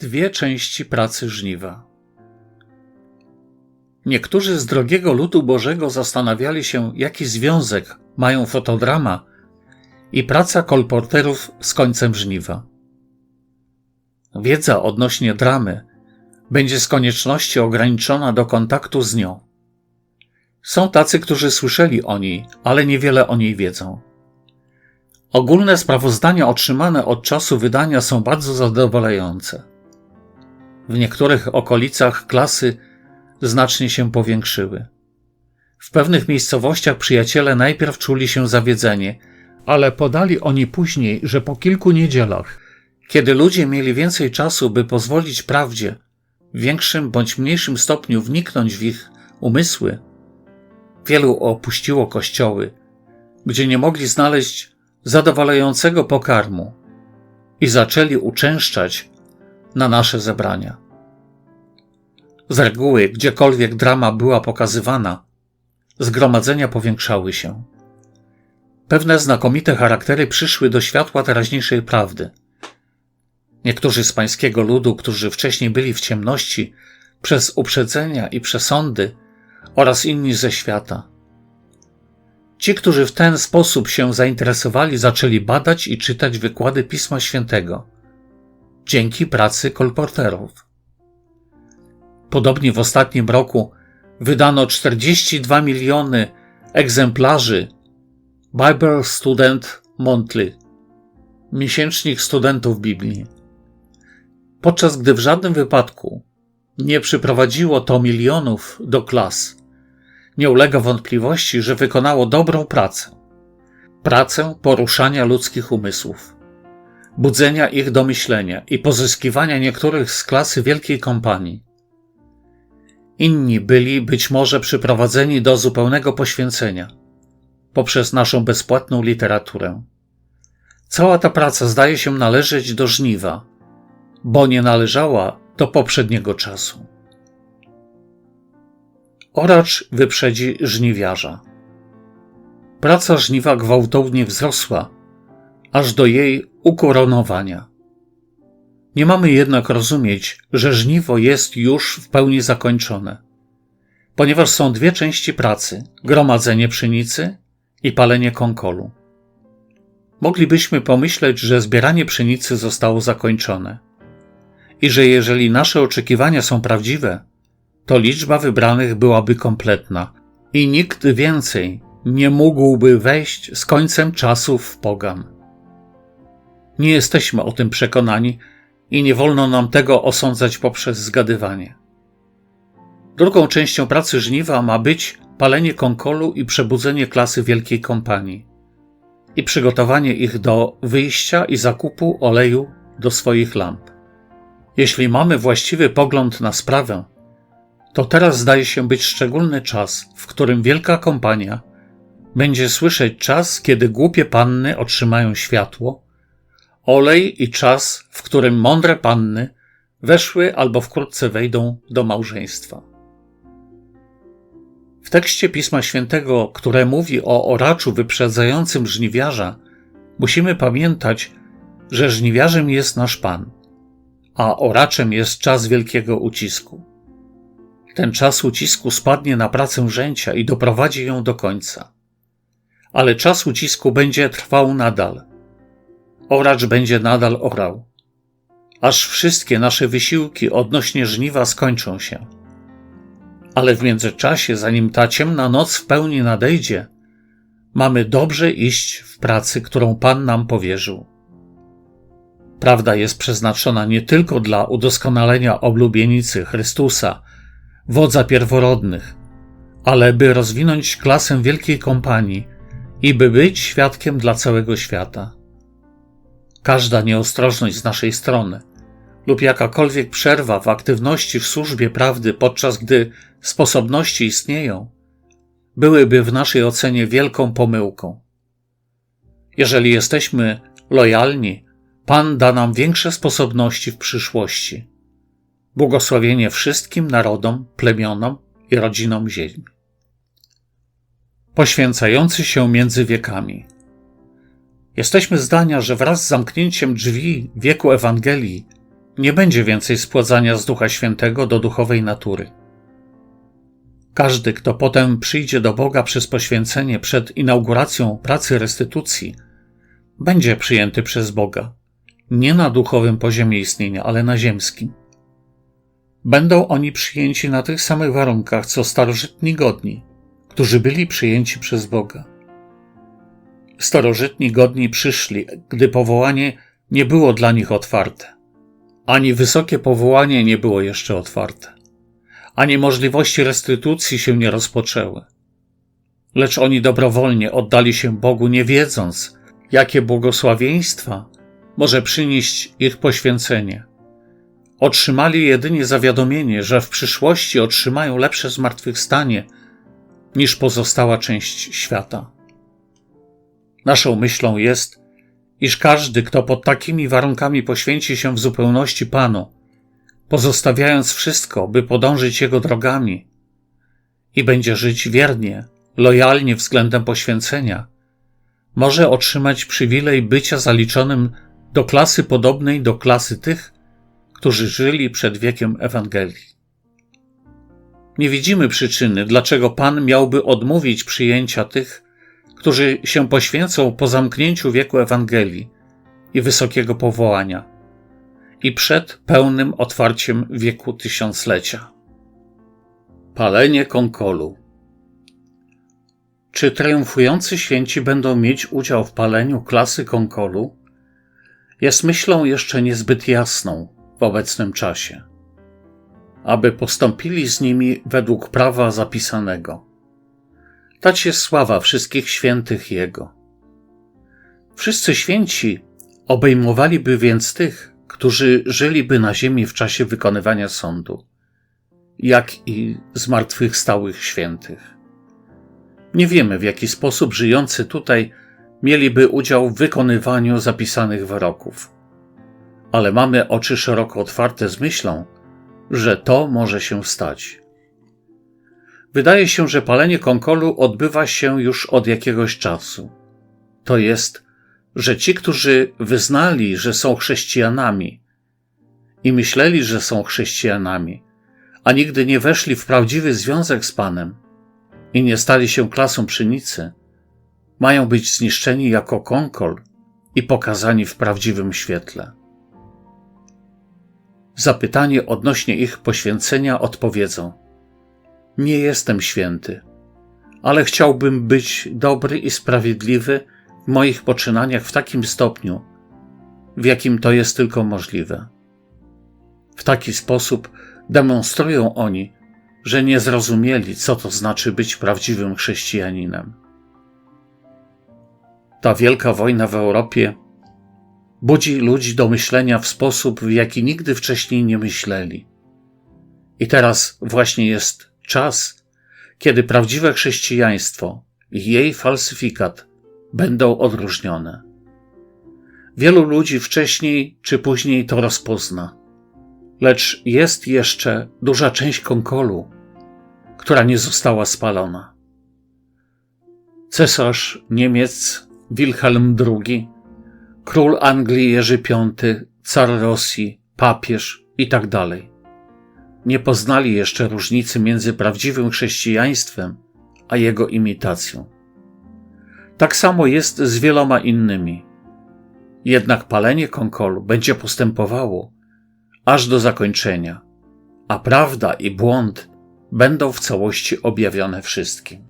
Dwie części pracy żniwa. Niektórzy z drogiego ludu Bożego zastanawiali się, jaki związek mają fotodrama i praca kolporterów z końcem żniwa. Wiedza odnośnie dramy będzie z konieczności ograniczona do kontaktu z nią. Są tacy, którzy słyszeli o niej, ale niewiele o niej wiedzą. Ogólne sprawozdania otrzymane od czasu wydania są bardzo zadowalające. W niektórych okolicach klasy znacznie się powiększyły. W pewnych miejscowościach przyjaciele najpierw czuli się zawiedzenie, ale podali oni później, że po kilku niedzielach, kiedy ludzie mieli więcej czasu, by pozwolić prawdzie w większym bądź mniejszym stopniu wniknąć w ich umysły, wielu opuściło kościoły, gdzie nie mogli znaleźć zadowalającego pokarmu i zaczęli uczęszczać na nasze zebrania. Z reguły, gdziekolwiek drama była pokazywana, zgromadzenia powiększały się. Pewne znakomite charaktery przyszły do światła teraźniejszej prawdy. Niektórzy z pańskiego ludu, którzy wcześniej byli w ciemności, przez uprzedzenia i przesądy, oraz inni ze świata. Ci, którzy w ten sposób się zainteresowali, zaczęli badać i czytać wykłady Pisma Świętego dzięki pracy kolporterów. Podobnie w ostatnim roku wydano 42 miliony egzemplarzy Bible Student Monthly, miesięcznik studentów Biblii. Podczas gdy w żadnym wypadku nie przyprowadziło to milionów do klas, nie ulega wątpliwości, że wykonało dobrą pracę. Pracę poruszania ludzkich umysłów, budzenia ich do myślenia i pozyskiwania niektórych z klasy wielkiej kompanii. Inni byli być może przyprowadzeni do zupełnego poświęcenia poprzez naszą bezpłatną literaturę. Cała ta praca zdaje się należeć do żniwa, bo nie należała do poprzedniego czasu. Oracz wyprzedzi żniwiarza. Praca żniwa gwałtownie wzrosła, aż do jej ukoronowania. Nie mamy jednak rozumieć, że żniwo jest już w pełni zakończone, ponieważ są dwie części pracy: gromadzenie pszenicy i palenie konkolu. Moglibyśmy pomyśleć, że zbieranie pszenicy zostało zakończone i że jeżeli nasze oczekiwania są prawdziwe, to liczba wybranych byłaby kompletna i nikt więcej nie mógłby wejść z końcem czasów w pogan. Nie jesteśmy o tym przekonani i nie wolno nam tego osądzać poprzez zgadywanie. Drugą częścią pracy żniwa ma być palenie konkolu i przebudzenie klasy wielkiej kompanii i przygotowanie ich do wyjścia i zakupu oleju do swoich lamp. Jeśli mamy właściwy pogląd na sprawę, to teraz zdaje się być szczególny czas, w którym wielka kompania będzie słyszeć czas, kiedy głupie panny otrzymają światło, olej i czas, w którym mądre panny weszły albo wkrótce wejdą do małżeństwa. W tekście Pisma Świętego, które mówi o oraczu wyprzedzającym żniwiarza, musimy pamiętać, że żniwiarzem jest nasz Pan, a oraczem jest czas wielkiego ucisku. Ten czas ucisku spadnie na pracę rzęcia i doprowadzi ją do końca. Ale czas ucisku będzie trwał nadal. Oracz będzie nadal orał. Aż wszystkie nasze wysiłki odnośnie żniwa skończą się. Ale w międzyczasie, zanim ta ciemna noc w pełni nadejdzie, mamy dobrze iść w pracy, którą Pan nam powierzył. Prawda jest przeznaczona nie tylko dla udoskonalenia oblubienicy Chrystusa, wodza pierworodnych, ale by rozwinąć klasę wielkiej kompanii i by być świadkiem dla całego świata. Każda nieostrożność z naszej strony lub jakakolwiek przerwa w aktywności w służbie prawdy, podczas gdy sposobności istnieją, byłyby w naszej ocenie wielką pomyłką. Jeżeli jesteśmy lojalni, Pan da nam większe sposobności w przyszłości błogosławienie wszystkim narodom, plemionom i rodzinom ziemi. Poświęcający się między wiekami. Jesteśmy zdania, że wraz z zamknięciem drzwi wieku Ewangelii nie będzie więcej spładzania z Ducha Świętego do duchowej natury. Każdy, kto potem przyjdzie do Boga przez poświęcenie przed inauguracją pracy restytucji, będzie przyjęty przez Boga, nie na duchowym poziomie istnienia, ale na ziemskim. Będą oni przyjęci na tych samych warunkach, co starożytni godni, którzy byli przyjęci przez Boga. Starożytni godni przyszli, gdy powołanie nie było dla nich otwarte, ani wysokie powołanie nie było jeszcze otwarte, ani możliwości restytucji się nie rozpoczęły. Lecz oni dobrowolnie oddali się Bogu, nie wiedząc, jakie błogosławieństwa może przynieść ich poświęcenie. Otrzymali jedynie zawiadomienie, że w przyszłości otrzymają lepsze zmartwychwstanie niż pozostała część świata. Naszą myślą jest, iż każdy, kto pod takimi warunkami poświęci się w zupełności Panu, pozostawiając wszystko, by podążyć Jego drogami i będzie żyć wiernie, lojalnie względem poświęcenia, może otrzymać przywilej bycia zaliczonym do klasy podobnej do klasy tych, którzy żyli przed wiekiem Ewangelii. Nie widzimy przyczyny, dlaczego Pan miałby odmówić przyjęcia tych, którzy się poświęcą po zamknięciu wieku Ewangelii i wysokiego powołania i przed pełnym otwarciem wieku tysiąclecia. Palenie konkolu. Czy triumfujący święci będą mieć udział w paleniu klasy konkolu? Jest myślą jeszcze niezbyt jasną w obecnym czasie, aby postąpili z nimi według prawa zapisanego. Tać jest sława wszystkich świętych Jego. Wszyscy święci obejmowaliby więc tych, którzy żyliby na ziemi w czasie wykonywania sądu, jak i zmartwychwstałych świętych. Nie wiemy, w jaki sposób żyjący tutaj mieliby udział w wykonywaniu zapisanych wyroków, ale mamy oczy szeroko otwarte z myślą, że to może się stać. Wydaje się, że palenie konkolu odbywa się już od jakiegoś czasu. To jest, że ci, którzy wyznali, że są chrześcijanami i myśleli, że są chrześcijanami, a nigdy nie weszli w prawdziwy związek z Panem i nie stali się klasą pszenicy, mają być zniszczeni jako konkol i pokazani w prawdziwym świetle. Zapytanie odnośnie ich poświęcenia odpowiedzą: Nie jestem święty, ale chciałbym być dobry i sprawiedliwy w moich poczynaniach w takim stopniu, w jakim to jest tylko możliwe. W taki sposób demonstrują oni, że nie zrozumieli, co to znaczy być prawdziwym chrześcijaninem. Ta wielka wojna w Europie budzi ludzi do myślenia w sposób, w jaki nigdy wcześniej nie myśleli. I teraz właśnie jest czas, kiedy prawdziwe chrześcijaństwo i jej falsyfikat będą odróżnione. Wielu ludzi wcześniej czy później to rozpozna, lecz jest jeszcze duża część konkolu, która nie została spalona. Cesarz Niemiec Wilhelm II, król Anglii Jerzy V, car Rosji, papież itd. Nie poznali jeszcze różnicy między prawdziwym chrześcijaństwem a jego imitacją. Tak samo jest z wieloma innymi. Jednak palenie konkolu będzie postępowało aż do zakończenia, a prawda i błąd będą w całości objawione wszystkim.